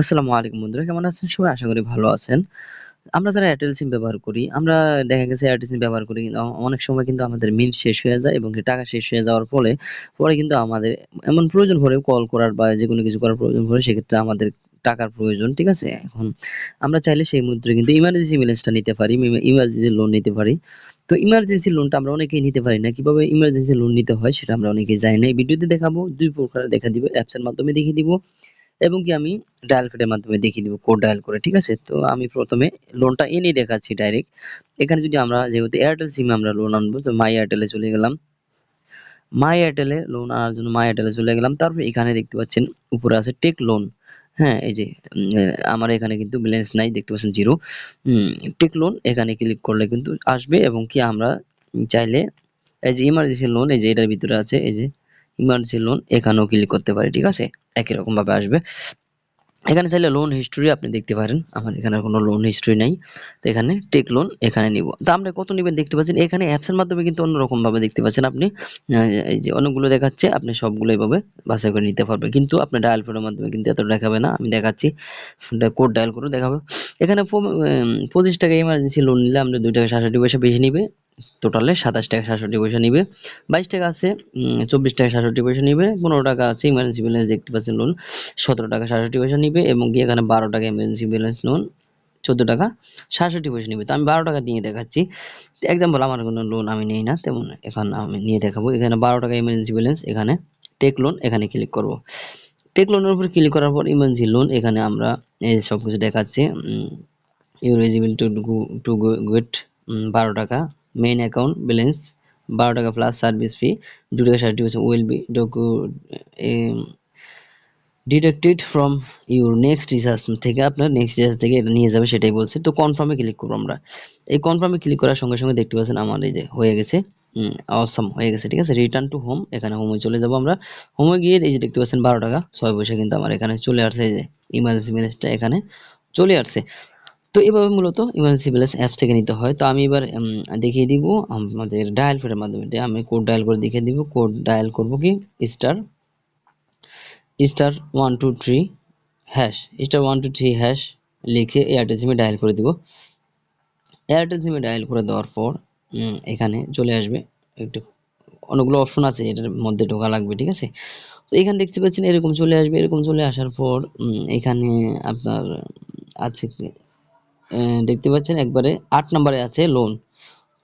আসসালামু আলাইকুম বন্ধুরা, কেমন আছেন? সবাই আশা করি ভালো আছেন। আমরা যারা এয়ারটেল সিম ব্যবহার করি, আমরা দেখা গেছে এয়ারটেল সিম ব্যবহার করি অনেক সময় কিন্তু আমাদের মিনিট শেষ হয়ে যায় এবং টাকা শেষ হয়ে যাওয়ার ফলে, পরে কিন্তু আমাদের এমন প্রয়োজন পড়ে কল করার বা যে কোনো কিছু করার প্রয়োজন পড়ে সেক্ষেত্রে আমাদের টাকার প্রয়োজন, ঠিক আছে? এখন আমরা চাইলে সেই মুহূর্তে কিন্তু ইমার্জেন্সি ব্যালেন্সটা নিতে পারি ইমার্জেন্সি লোন নিতে পারি। তো ইমার্জেন্সি লোনটা আমরা অনেকেই নিতে পারি না, কীভাবে ইমার্জেন্সি লোন নিতে হয় সেটা আমরা অনেকেই জানি না। এই ভিডিওতে দেখাবো, দুই প্রকার দেখা দিব অ্যাপসের মাধ্যমে দেখিয়ে দিব। এবং কি আমি ডায়াল ফিডের মাধ্যমে দেখিয়ে দিব কোড ডায়াল করে, ঠিক আছে? তো আমি প্রথমে লোনটা এনেই দেখাচ্ছি ডাইরেক্ট এখানে যদি আমরা, যেহেতু এয়ারটেল সিমে আমরা লোন আনব, তো মাই এয়ারটেলে চলে গেলাম। মাই এয়ারটেলে লোন আনার জন্য মাই এয়ারটেলে চলে গেলাম। তারপর এখানে দেখতে পাচ্ছেন, উপরে আছে টেক লোন হ্যাঁ এই যে আমার এখানে কিন্তু ব্যালেন্স নাই, দেখতে পাচ্ছেন জিরো টেক লোন এখানে ক্লিক করলে কিন্তু আসবে এবং কি আমরা চাইলে, এই যে ইমার্জেন্সি লোন এই যে এটার ভিতরে আছে, এই যে ইমার্জেন্সি লোন এখানেও ক্লিক করতে পারি, ঠিক আছে? একই রকম ভাবে আসবে। এখানে চাইলে লোন হিস্ট্রি আপনি দেখতে পারেন। আমার এখানে কোনো লোন হিস্ট্রি নেই। তো এখানে টেক লোন এখানে নিব। তো আপনি কত নেবেন দেখতে পাচ্ছেন? এখানে অ্যাপসের মাধ্যমে কিন্তু অন্যরকম ভাবে দেখতে পাচ্ছেন আপনি। এই যে অনেকগুলো দেখাচ্ছে, আপনি সবগুলো এইভাবে বাছাই করে নিতে পারবেন। কিন্তু আপনি ডায়াল ফোনের মাধ্যমে কিন্তু এত দেখাবে না। আমি দেখাচ্ছি। কোড ডায়াল করে দেখাবে। এখানে পঁচিশ টাকা ইমার্জেন্সি লোন নিলে আমরা দুই টাকা সাতষট্টি পয়সা বেশি নিবে। টোটালে সাতাশ টাকা সাতষট্টি পয়সা নিবে। বাইশ টাকা আছে চব্বিশ টাকা সাতষট্টি পয়সা নিবে, পনেরো টাকা আছে ইমার্জেন্সি ব্যালেন্স দেখতে পাচ্ছেন লোন সতেরো টাকা সাতষট্টি পয়সা নিবে এবং এখানে বারো টাকা ইমার্জেন্সি ব্যালেন্স লোন চোদ্দ টাকা সাতষট্টি পয়সা নিবে। তো আমি বারো টাকা দিয়ে দেখাচ্ছি। এক্সাম্পল আমার কোনো লোন আমি নিই না, তেমন এখন আমি নিয়ে দেখাবো। এখানে বারো টাকা ইমার্জেন্সি ব্যালেন্স এখানে টেক লোন এখানে ক্লিক করব। টেক লোনের উপর ক্লিক করার পর ইমার্জেন্সি লোন এখানে আমরা এই সব কিছু দেখাচ্ছে your eligible to to get বারো টাকা মেইন অ্যাকাউন্ট ব্যালেন্স বারো টাকা প্লাস সার্ভিস ফি দু টাকা ষাট percent will be docu deducted from your next recharge থেকে আপনার নেক্সট রিচার্জ থেকে এটা নিয়ে যাবে সেটাই বলছে। তো কনফার্মে ক্লিক করব আমরা। এই কনফার্মে ক্লিক করার সঙ্গে সঙ্গে দেখতে পাচ্ছেন আমার এই যে হয়ে গেছে অসম হয়ে গেছে, ঠিক আছে? রিটার্ন টু হোম এখানে হোমে চলে যাব আমরা। হোমে গিয়ে এই যে দেখতে পাচ্ছেন বারো টাকা, ছয় পয়সা কিন্তু আমার এখানে চলে আসছে, এই যে ইমার্জেন্সি ব্যালেন্সটা এখানে চলে আসছে। তো এভাবে মূলত ইমার্জেন্সি ব্যালেন্স অ্যাপস থেকে নিতে হয়। তো আমি এবার দেখিয়ে দিব আমাদের ডায়াল ফেডের মাধ্যমে। আমি কোড ডায়াল করে দেখিয়ে দিব। কোড ডায়াল করব কি? Star star one two three hash star one two three hash লিখে এয়ারটেল সিমে ডায়াল করে দিব। এয়ারটেল সিমে ডায়াল করে দেওয়ার পর এখানে চলে আসবে। একটু অনেকগুলো অপশন আছে, এটার মধ্যে ঢোকা লাগবে, ঠিক আছে? তো এখানে দেখতে পাচ্ছেন এরকম চলে আসবে। এরকম চলে আসার পর এখানে আপনার আছে দেখতে পাচ্ছেন একবারে আট নম্বরে আছে লোন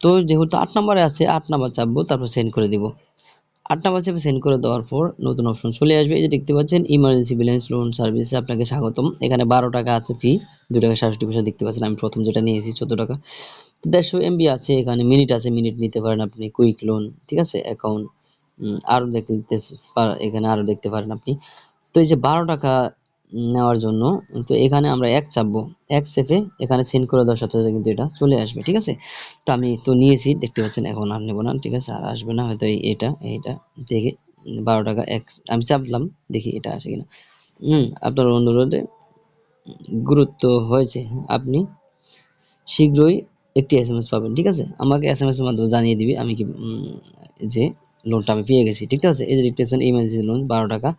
তো যেহেতু আট নম্বরে আছে, আট নাম্বার চাপবো, তারপর সেন্ড করে দিব। আট নাম্বার চাপে সেন্ড করে দেওয়ার পর নতুন অপশন চলে আসবে। এই যে দেখতে পাচ্ছেন ইমার্জেন্সি ব্যালেন্স লোন সার্ভিসে আপনাকে স্বাগতম। এখানে বারো টাকা আছে ফি দু টাকা সাতষট্টি পয়সা দেখতে পাচ্ছেন। আমি প্রথম যেটা নিয়েছি চোদ্দ টাকা। দেড়শো এমবি আছে এখানে মিনিট আছে মিনিট নিতে পারেন আপনি কুইক লোন ঠিক আছে? অ্যাকাউন্ট আরও দেখতে এখানে আরও দেখতে পারেন আপনি। তো এই যে বারো টাকা নেওয়ার জন্য। তো এখানে আমরা এক চাপবো। এক সেফে এখানে সেন্ড করে দেওয়ার সাথে সাথে কিন্তু এটা চলে আসবে, ঠিক আছে? তো আমি তো নিয়েছি, দেখতে পাচ্ছেন, এখন আর নেব না, ঠিক আছে? আর আসবে না হয়তো এটা, এইটা দেখে বারো টাকা এক, আমি চাপলাম, দেখি এটা আসে কিনা। হুম, আপনার অনুরোধে গুরুত্ব হয়েছে, আপনি শীঘ্রই একটি এস এম এস পাবেন, ঠিক আছে? আমাকে এস এম এস এর মাধ্যমে জানিয়ে দিবে আমি কি যে লোনটা আমি পেয়ে গেছি, ঠিক আছে? এই যে দেখতেছেন ইমার্জেন্সি লোন বারো টাকা।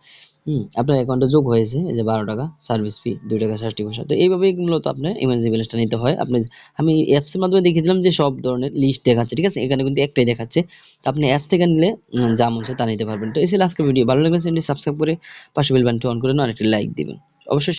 হুম, আপনার অ্যাকাউন্টে যোগ হয়েছে যে বারো টাকা সার্ভিস ফি দুই টাকা ষাটটি পয়সা। তো এইভাবেই মূলত আপনার ইমার্জেন্সি ব্যালেন্সটা নিতে হয়। আপনি, আমি অ্যাপসের মাধ্যমে দেখিয়ে যে সব ধরনের লিস্ট দেখাচ্ছে, ঠিক আছে? এখানে কিন্তু একটাই দেখাচ্ছে। তো আপনি অ্যাপস থেকে নিলে যা মন তা নিতে পারবেন। তো এই ছিল আজকের ভিডিও ভালো লাগলে সাবস্ক্রাইব করে পাশে বেল বাটনটি অন করে অনেকটি লাইক দিবেন। অবশ্যই